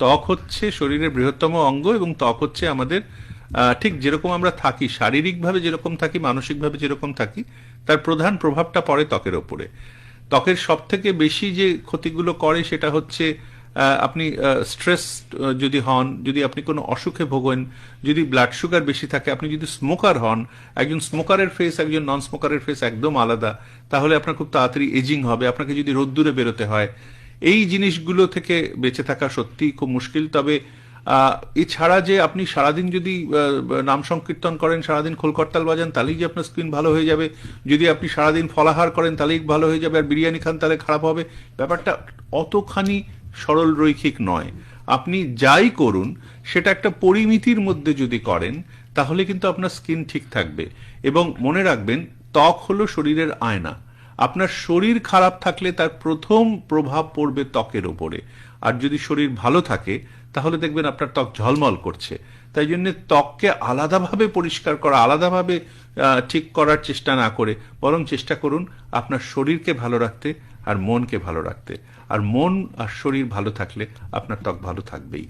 ত্বক হচ্ছে শরীরের বৃহত্তম অঙ্গ এবং ত্বক হচ্ছে আমাদের ঠিক যেরকম আমরা থাকি, শারীরিকভাবে যেরকম থাকি, মানসিকভাবে যেরকম থাকি, তার প্রধান প্রভাবটা পড়ে ত্বকের ওপরে। ত্বকের সব থেকে বেশি যে ক্ষতিগুলো করে সেটা হচ্ছে আপনি স্ট্রেস যদি হন, যদি আপনি কোনো অসুখে ভোগেন, যদি ব্লাড সুগার বেশি থাকে, আপনি যদি স্মোকার হন, একজন স্মোকারের ফেস একজন নন স্মোকারের ফেস একদম আলাদা, তাহলে আপনার খুব তাড়াতাড়ি এজিং হবে, আপনাকে যদি রোদ্দুরে বেরোতে হয় এই জিনিসগুলো থেকে বেঁচে থাকা সত্যি খুব মুশকিল। তবে এছাড়া যে আপনি সারাদিন যদি নাম সংকীর্তন করেন, সারাদিন খোলকর্তাল বাজান, তাহলেই যে আপনার স্কিন ভালো হয়ে যাবে। যদি আপনি সারাদিন ফলাহার করেন, তাহলেই ভালো হয়ে যাবে। আর বিরিয়ানি খান, তাহলে খারাপ হবে। ব্যাপারটা অতখানি সরল রৈখিক নয়। আপনি যাই করুন, সেটা একটা পরিমিতির মধ্যে যদি করেন, তাহলে কিন্তু আপনার স্কিন ঠিক থাকবে। এবং মনে রাখবেন, ত্বক হলো শরীরের আয়না। আপনার শরীর খারাপ থাকলে তার প্রথম প্রভাব পড়বে ত্বকের ওপরে আর যদি শরীর ভালো থাকে, তাহলে দেখবেন আপনার ত্বক ঝলমল করছে। তাই জন্য ত্বককে আলাদাভাবে পরিষ্কার করা, আলাদাভাবে ঠিক করার চেষ্টা না করে, বরং চেষ্টা করুন আপনার শরীরকে ভালো রাখতে আর মনকে ভালো রাখতে। আর মন আর শরীর ভালো থাকলে আপনার ত্বক ভালো থাকবেই।